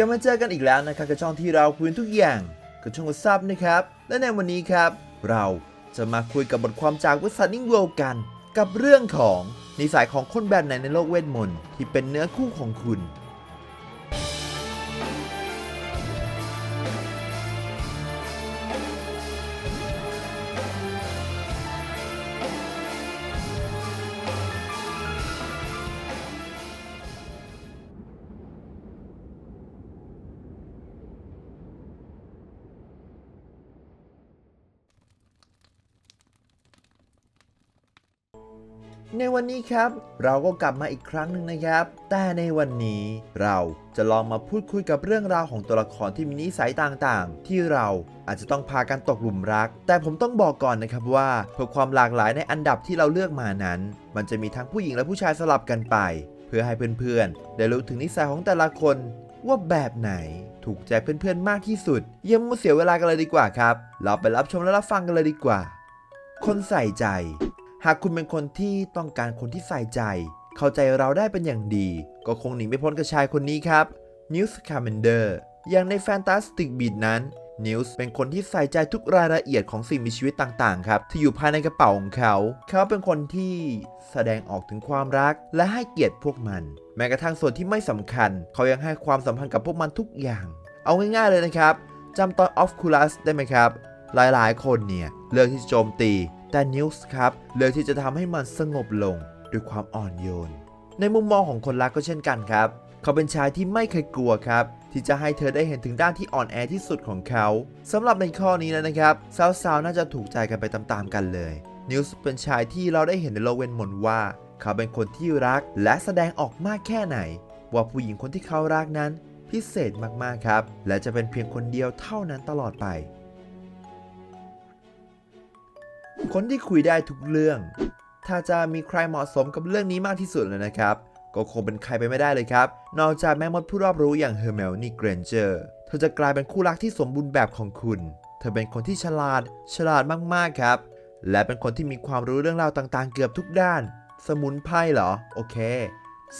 กลับมาเจอกันอีกแล้วนะครับกับช่องที่เราคุยทุกอย่างกับช่องว h ซับนะครับ และในวันนี้ครับ เราจะมาคุยกับบทความจากวิสัทนิ่งเวลกัน กับเรื่องของนิสัยของคนแบบไหนในโลกเวทมนต์ที่เป็นเนื้อคู่ของคุณ ในวันนี้ครับ เราก็กลับมาอีกครั้งหนึ่งนะครับ แต่ในวันนี้เราจะลองมาพูดคุยกับเรื่องราวของตัวละครที่มีนิสัยต่างๆ ที่เราอาจจะต้องพากันตกหลุมรัก แต่ผมต้องบอกก่อนนะครับว่าเพื่อความหลากหลายในอันดับที่เราเลือกมานั้น มันจะมีทั้งผู้หญิงและผู้ชายสลับกันไป เพื่อให้เพื่อนๆได้รู้ถึงนิสัยของแต่ละคนว่าแบบไหนถูกใจเพื่อนๆมากที่สุดอยังมาเสียเวลากันเลยดีกว่าครับ เราไปรับชมและรับฟังกันเลยดีกว่า คนใส่ใจ หากคุณเป็นคนที่ต้องการคนที่ใส่ใจ เข้าใจเราได้เป็นอย่างดี ก็คงหนีไม่พ้นกับชายคนนี้ครับนิวส์คาร์เมนเดอร์อย่างใน Fantastic Beat นั้นนิวส์เป็นคนที่ใส่ใจทุกรายละเอียดของสิ่งมีชีวิตต่างๆ ครับ ที่อยู่ภายในกระเป๋าของเขา เขาเป็นคนที่แสดงออกถึงความรักและให้เกียรติพวกมัน แม้กระทั่งส่วนที่ไม่สำคัญ เขายังให้ความสัมพันธ์กับพวกมันทุกอย่าง เอาง่ายๆเลยนะครับจำตอนออฟคูลัสได้ไหมครับ หลายๆ คนเนี่ย เลือกที่จะโจมตี แต่นิวส์ครับเลือกที่จะทำให้มันสงบลงด้วยความอ่อนโยน ในมุมมองของคนรักก็เช่นกันครับ เขาเป็นชายที่ไม่เคยกลัวครับ ที่จะให้เธอได้เห็นถึงด้านที่อ่อนแอที่สุดของเขาสำหรับในข้อนี้แล้วนะครับสาวๆน่าจะถูกใจกันไปตามๆกันเลยนิวส์เป็นชายที่เราได้เห็นในโลกเวนมนว่า เขาเป็นคนที่รักและแสดงออกมากแค่ไหน ว่าผู้หญิงคนที่เขารักนั้น พิเศษมากๆครับ และจะเป็นเพียงคนเดียวเท่านั้นตลอดไป คนที่คุยได้ทุกเรื่อง ถ้าจะมีใครเหมาะสมกับเรื่องนี้มากที่สุดเลยนะครับ ก็คงเป็นใครไปไม่ได้เลยครับ นอกจากแม่มดผู้รอบรู้อย่างเฮอร์เมลนี่เกรนเจอร์ เธอจะกลายเป็นคู่รักที่สมบูรณ์แบบของคุณ เธอเป็นคนที่ฉลาด ฉลาดมากๆครับ และเป็นคนที่มีความรู้เรื่องราวต่างๆ เกือบทุกด้าน สมุนไพรเหรอ โอเค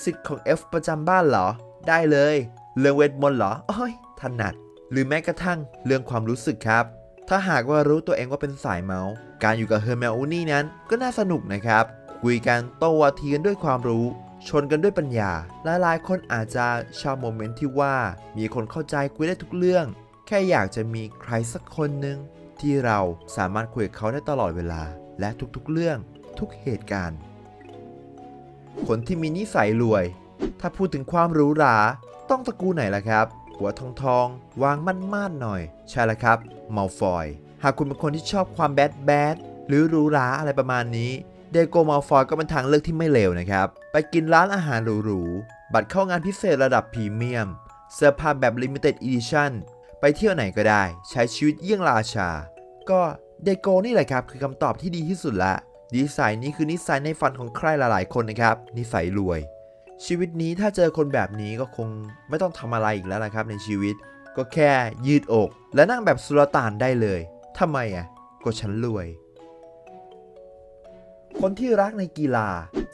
สิทธิ์ของ F ประจำบ้านเหรอ ได้เลย เรื่องเวทมนต์เหรอ โอ้ยถนัด หรือแม้กระทั่งเรื่องความรู้สึกครับ ถ้าหากว่ารู้ตัวเองว่าเป็นสายเมาส์ การอยู่กับเฮอร์เมลอูนี่นั้นก็น่าสนุกนะครับ คุยกันโต้วาทีกันด้วยความรู้ ชนกันด้วยปัญญา หลายๆ คนอาจจะชอบโมเมนต์ที่ว่า มีคนเข้าใจคุยได้ทุกเรื่อง แค่อยากจะมีใครสักคนหนึ่งที่เราสามารถคุยกับเขาได้ตลอดเวลา และทุกๆเรื่องทุกเหตุการณ์ คนที่มีนิสัยรวย ถ้าพูดถึงความหรูหราต้องตระกูลไหนล่ะครับ หัวทองทองวางมั่นมานหน่อย ใช่แล้วครับมัลฟอย หากคุณเป็นคนที่ชอบความแบดแบดหรือหรูหราอะไรประมาณนี้ เดโกมัลฟอยก็เป็นทางเลือกที่ไม่เลวนะครับ ไปกินร้านอาหารหรูๆ บัตรเข้างานพิเศษระดับพรีเมียม เสื้อผ้าแบบ Limited Edition ไปเที่ยวไหนก็ได้ ใช้ชีวิตเยี่ยงราชา ก็เดโกนี่แหละครับคือคำตอบที่ดีที่สุดละนิสัยนี้คือนิสัยในฝันของใครหลายๆ คนนะครับ นิสัยรวย ชีวิตนี้ถ้าเจอคนแบบนี้ก็คงไม่ต้องทำอะไรอีกแล้วนะครับในชีวิต ก็แค่ยืดอก และนั่งแบบสุลต่านได้เลยทำไมอะก็ฉันรวย คนที่รักในกีฬา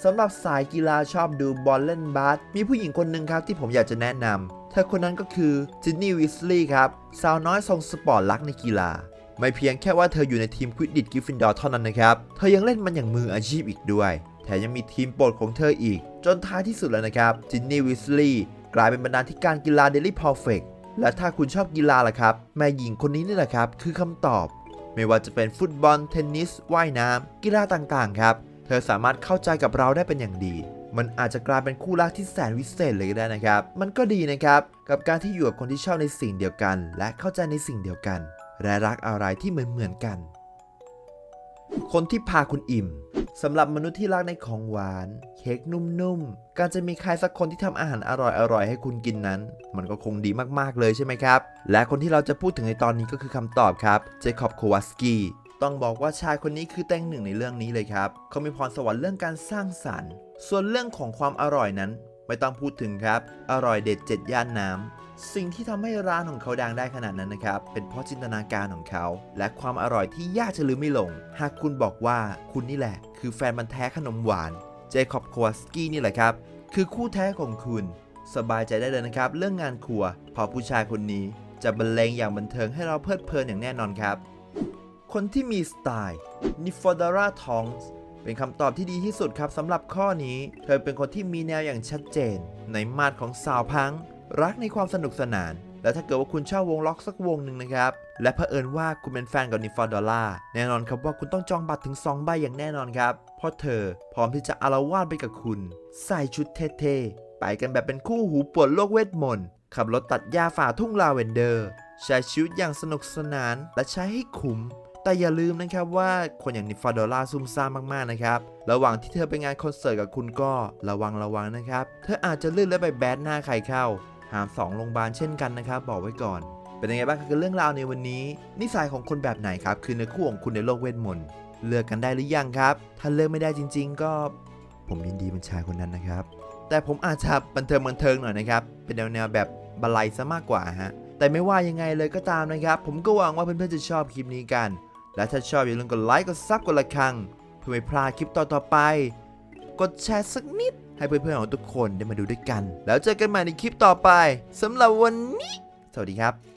สำหรับสายกีฬาชอบดูบอลเล่นบาสมีผู้หญิงคนหนึ่งครับที่ผมอยากจะแนะนำเธอคนนั้นก็คือจินนี่วิสลีย์ครับสาวน้อยทรงสปอร์ตรักในกีฬา ไม่เพียงแค่ว่าเธออยู่ในทีมควิดดิตกิฟฟินดอร์เท่านั้นนะครับ เธอยังเล่นมันอย่างมืออาชีพอีกด้วย แถมยังมีทีมโปรดของเธออีก จนท้ายที่สุดแล้วนะครับ จินนี่วิสลีย์กลายเป็นบรรณาธิการกีฬาเดลี่พอ r เฟกและถ้าคุณชอบกีฬาล่ะครับ แม่หญิงคนนี้นี่แหละครับ คือคำตอบ ไม่ว่าจะเป็นฟุตบอล เทนนิส ว่ายน้ำ กีฬาต่างๆ ครับ เธอสามารถเข้าใจกับเราได้เป็นอย่างดี มันอาจจะกลายเป็นคู่รักที่แสนวิเศษเลยก็ได้นะครับ มันก็ดีนะครับ กับการที่อยู่กับคนที่ชอบในสิ่งเดียวกัน และเข้าใจในสิ่งเดียวกัน และรักอะไรที่เหมือนเหมือนๆกัน คนที่พาคุณอิ่ม สำหรับมนุษย์ที่รักในของหวาน เค้กนุ่มๆ การจะมีใครสักคนที่ทำอาหารอร่อยๆ ให้คุณกินนั้น มันก็คงดีมากๆเลยใช่ไหมครับ และคนที่เราจะพูดถึงในตอนนี้ก็คือคำตอบครับ เจคอบโควาสกี้ต้องบอกว่าชายคนนี้คือแตงหนึ่งในเรื่องนี้เลยครับ เขามีพรสวรรค์เรื่องการสร้างสรรค์ ส่วนเรื่องของความอร่อยนั้น ไม่ต้องพูดถึงครับ อร่อยเด็ดเจ็ดย่านน้ำ สิ่งที่ทำให้ร้านของเขาดังได้ขนาดนั้นนะครับ เป็นเพราะจินตนาการของเขา และความอร่อยที่ยากจะลืมไม่ลง หากคุณบอกว่าคุณนี่แหละ คือแฟนมันแท้ขนมหวาน เจคอบควาสกี้นี่แหละครับ คือคู่แท้ของคุณ สบายใจได้เลยนะครับ เรื่องงานครัวเพอผู้ชายคนนี้จะบรรเลงอย่างบันเทิงให้เราเพลิดเพลินอย่างแน่นอนครับ คนที่มีสไตล์นิฟอดาราทองส์ เป็นคำตอบที่ดีที่สุดครับสำหรับข้อนี้ เธอเป็นคนที่มีแนวอย่างชัดเจน ในมาดของสาวพัง รักในความสนุกสนาน และถ้าเกิดว่าคุณชอบวงล็อกสักวงหนึ่งนะครับ และเผอิญว่าคุณเป็นแฟนกับนิฟอร์ดาร่าแน่นอนครับว่าคุณต้องจองบัตรถึง 2 ใบอย่างแน่นอนครับ เพราะเธอพร้อมที่จะอารวาสไปกับคุณ ใส่ชุดเท่ๆไปกันแบบเป็นคู่หูปวดโลกเวทมนต์ขับรถตัดหญ้าฝ่าทุ่งลาเวนเดอร์ ใช้ชีวิตอย่างสนุกสนานและใช้ให้คุ้ม แต่อย่าลืมนะครับว่าคนอย่างนิฟาโดล่าซุ่มซ่ามมากๆนะครับ ระหว่างที่เธอไปงานคอนเสิร์ตกับคุณก็ระวังระวังนะครับ เธออาจจะลื่นและไปแบดหน้าใครเข้า หามสองโรงพยาบาลเช่นกันนะครับ บอกไว้ก่อน เป็นยังไงบ้างกับเรื่องราวในวันนี้ นิสัยของคนแบบไหนครับคือในคู่ของคุณในโลกเวทมนต์เลือกกันได้หรือยังครับ ถ้าเลือกไม่ได้จริง ๆ ก็ ผมยินดีเป็นชายคนนั้นนะครับ แต่ผมอาจจะบันเทิงบันเทิงหน่อยนะครับ เป็นแนวแนวแบบบันไลซะมากกว่าฮะ แต่ไม่ว่ายังไงเลยก็ตามนะครับ ผมก็หวังว่าเพื่อนๆจะชอบคลิปนี้กัน และถ้าชอบอย่าลืมกดไลค์กดซับกดระฆัง เพื่อไม่พลาดคลิปต่อๆไป กดแชร์สักนิด ให้เพื่อนๆของทุกคนได้มาดูด้วยกัน แล้วเจอกันใหม่ในคลิปต่อไปสำหรับวันนี้ สวัสดีครับ